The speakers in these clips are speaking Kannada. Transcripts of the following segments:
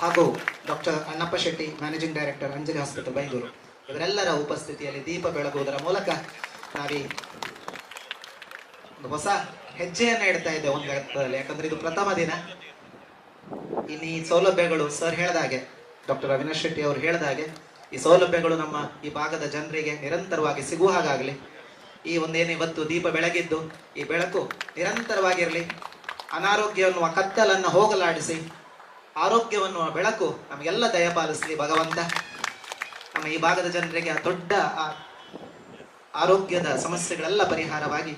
ಹಾಗೂ doctor Annappa Shetty managing director Anjali hospital Byndoor ಇವರೆಲ್ಲರ ಉಪಸ್ಥಿತಿಯಲ್ಲಿ ದೀಪ ಬೆಳಗುವುದರ ಮೂಲಕ ನಾವೀ ಹೊಸ ಹೆಜ್ಜೆಯನ್ನು ಇಡ್ತಾ ಇದ್ದೇವೆ ಒಂದು ಅರ್ಥದಲ್ಲಿ ಯಾಕಂದ್ರೆ ಇದು ಪ್ರಥಮ ದಿನ. ಇನ್ನು ಈ ಸೌಲಭ್ಯಗಳು ಸರ್ ಹೇಳ್ದಾಗೆ ಡಾಕ್ಟರ್ ಅವಿನಾಶ್ ಶೆಟ್ಟಿ ಅವರು ಹೇಳ್ದಾಗೆ ಈ ಸೌಲಭ್ಯಗಳು ನಮ್ಮ ಈ ಭಾಗದ ಜನರಿಗೆ ನಿರಂತರವಾಗಿ ಸಿಗುವ ಹಾಗಾಗಲಿ. ಈ ಒಂದೇನು ಇವತ್ತು ದೀಪ ಬೆಳಗಿದ್ದು, ಈ ಬೆಳಕು ನಿರಂತರವಾಗಿರಲಿ, ಅನಾರೋಗ್ಯ ಅನ್ನುವ ಕತ್ತಲನ್ನು ಹೋಗಲಾಡಿಸಿ ಆರೋಗ್ಯವನ್ನು ಬೆಳಕು ನಮಗೆಲ್ಲ ದಯಪಾಲಿಸಲಿ ಭಗವಂತ. ನಮ್ಮ ಈ ಭಾಗದ ಜನರಿಗೆ ಆ ದೊಡ್ಡ ಆ ಆರೋಗ್ಯದ ಸಮಸ್ಯೆಗಳೆಲ್ಲ ಪರಿಹಾರವಾಗಿ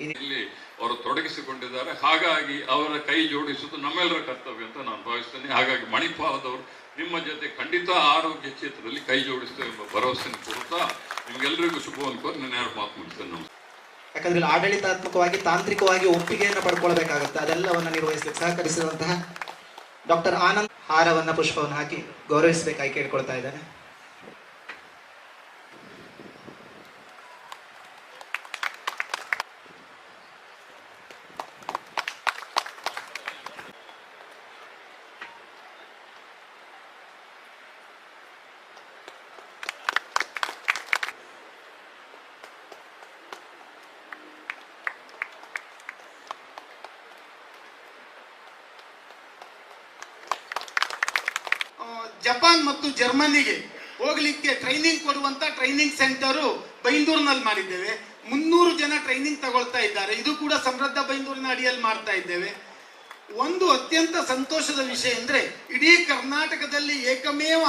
ಇಲ್ಲಿ ಅವರು ತೊಡಗಿಸಿಕೊಂಡಿದ್ದಾರೆ. ಹಾಗಾಗಿ ಅವರ ಕೈ ಜೋಡಿಸುವುದು ನಮ್ಮೆಲ್ಲರ ಕರ್ತವ್ಯ ಅಂತ ನಾನು ಭಾವಿಸ್ತೇನೆ. ಹಾಗಾಗಿ ಮಣಿಪಾಲದವರು ನಿಮ್ಮ ಜೊತೆ ಖಂಡಿತ ಆರೋಗ್ಯ ಕ್ಷೇತ್ರದಲ್ಲಿ ಕೈ ಜೋಡಿಸ್ತೇವೆ ಎಂಬ ಭರವಸೆ ಕೊಡ್ತಾ ನಿಮ್ಗೆಲ್ಲರಿಗೂ ಶುಭ ಅನ್ಕೊಂಡು ನಾನು ಎರಡು ಮಾತು ಮುಗಿಸ್ತೇನೆ. ನಮಸ್ಕಾರ. ಯಾಕಂದ್ರೆ ಆಡಳಿತಾತ್ಮಕವಾಗಿ ತಾಂತ್ರಿಕವಾಗಿ ಒಪ್ಪಿಗೆಯನ್ನು ಪಡ್ಕೊಳ್ಬೇಕಾಗುತ್ತೆ. ಅದೆಲ್ಲವನ್ನು ನಿರ್ವಹಿಸಲಿಕ್ಕೆ ಸಹಕರಿಸಿದಂತಹ ಡಾಕ್ಟರ್ ಆನಂದ್ ಹಾರವನ್ನ ಪುಷ್ಪವನ್ನು ಹಾಕಿ ಗೌರವಿಸಬೇಕಾಗಿ ಕೇಳ್ಕೊಳ್ತಾ ಇದ್ದೇನೆ. ಜಪಾನ್ ಮತ್ತು ಜರ್ಮನಿಗೆ ಹೋಗ್ಲಿಕ್ಕೆ ಟ್ರೈನಿಂಗ್ ಕೊಡುವಂತ ಟ್ರೈನಿಂಗ್ ಸೆಂಟರು ಬೈಂದೂರಿನಲ್ಲಿ ಮಾಡಿದ್ದೇವೆ. ಮುನ್ನೂರು ಜನ ಟ್ರೈನಿಂಗ್ ತಗೊಳ್ತಾ ಇದ್ದಾರೆ. ಇದು ಕೂಡ ಸಮೃದ್ಧ ಬೈಂದೂರಿನ ಅಡಿಯಲ್ಲಿ ಮಾಡ್ತಾ ಇದ್ದೇವೆ. ಒಂದು ಅತ್ಯಂತ ಸಂತೋಷದ ವಿಷಯ ಅಂದ್ರೆ ಇಡೀ ಕರ್ನಾಟಕದಲ್ಲಿ ಏಕಮೇವ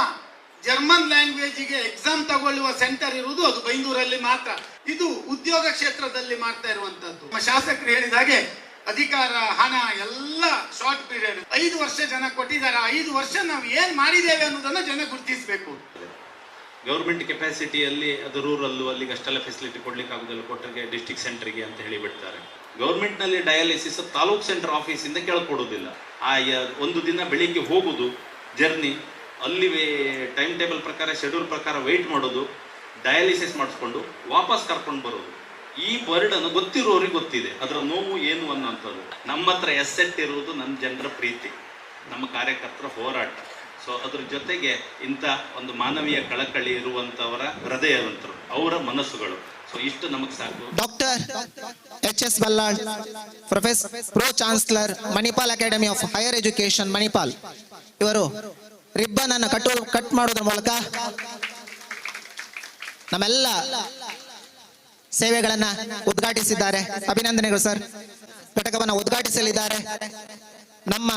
ಜರ್ಮನ್ ಲ್ಯಾಂಗ್ವೇಜಿಗೆ ಎಕ್ಸಾಮ್ ತಗೊಳ್ಳುವ ಸೆಂಟರ್ ಇರುವುದು ಅದು ಬೈಂದೂರಲ್ಲಿ ಮಾತ್ರ. ಇದು ಉದ್ಯೋಗ ಕ್ಷೇತ್ರದಲ್ಲಿ ಮಾಡ್ತಾ ಇರುವಂತದ್ದು. ನಮ್ಮ ಶಾಸಕರು ಹೇಳಿದ ಹಾಗೆ ಅಧಿಕಾರ, ಹಣ ಎಲ್ಲ ಶಾರ್ಟ್ ಪೀರಿಯಡ್ ಐದು ವರ್ಷ ಜನ ಕೊಟ್ಟಿದ್ದಾರೆ. ಆ ಐದು ವರ್ಷ ನಾವು ಏನ್ ಮಾಡಿದ್ದೇವೆ ಅನ್ನೋದನ್ನ ಜನ ಗುರುತಿಸಬೇಕು. ಗೌರ್ಮೆಂಟ್ ಕೆಪಾಸಿಟಿಯಲ್ಲಿ ಅದು ರೂರಲ್ಲು, ಅಲ್ಲಿಗೆ ಅಷ್ಟೆಲ್ಲ ಫೆಸಿಲಿಟಿ ಕೊಡ್ಲಿಕ್ಕೆ ಆಗುದಿಲ್ಲ. ಕೊಟ್ಟರಿಗೆ ಡಿಸ್ಟಿಕ್ ಸೆಂಟರ್ಗೆ ಅಂತ ಹೇಳಿ ಬಿಡ್ತಾರೆ ಗೌರ್ಮೆಂಟ್ನಲ್ಲಿ ಡಯಾಲಿಸಿಸ್ ತಾಲೂಕ್ ಸೆಂಟರ್ ಆಫೀಸಿಂದ ಕೇಳ್ಕೊಡೋದಿಲ್ಲ. ಆ ಒಂದು ದಿನ ಬೆಳಿಗ್ಗೆ ಹೋಗುದು ಜರ್ನಿ ಅಲ್ಲಿ ಟೈಮ್ ಟೇಬಲ್ ಪ್ರಕಾರ ಶೆಡ್ಯೂಲ್ ಪ್ರಕಾರ ವೆಯ್ಟ್ ಮಾಡೋದು ಡಯಾಲಿಸಿಸ್ ಮಾಡಿಸ್ಕೊಂಡು ವಾಪಸ್ ಕರ್ಕೊಂಡು ಬರೋದು. ಈ ಬರ್ಡನ್ ಗೊತ್ತಿರೋರಿಗೆ ಗೊತ್ತಿದೆ. ಅದರ ನೋವು ಏನು ಅನ್ನೋಂಥದ್ದು ನಮ್ಮ ಹತ್ರ ಎಸ್ಸೆಟ್ ಇರುವುದು ನನ್ನ ಜನರ ಪ್ರೀತಿ, ನಮ್ಮ ಕಾರ್ಯಕರ್ತರ ಹೋರಾಟ. ಸೊ ಅದ್ರ ಜೊತೆಗೆ ಇಂಥ ಒಂದು ಮಾನವೀಯ ಕಳಕಳಿ ಇರುವಂತವರ ಹೃದಯವಂತರು, ಅವರ ಮನಸ್ಸುಗಳು. ಸೊ ಇಷ್ಟು ನಮಗೆ ಸಾಕು. Doctor H S Ballal professor pro chancellor Manipal academy of higher education Manipal ಇವರು ರಿಬ್ಬನ್ ಅನ್ನು ಕಟ್ಟು, ಕಟ್ ಮಾಡೋದ್ರ ಮೂಲಕ ನಮ್ಮೆಲ್ಲ ಸೇವೆಗಳನ್ನ ಉದ್ಘಾಟಿಸಿದ್ದಾರೆ. ಅಭಿನಂದನೆಗಳು ಸರ್. ಘಟಕವನ್ನು ಉದ್ಘಾಟಿಸಲಿದ್ದಾರೆ. ನಮ್ಮ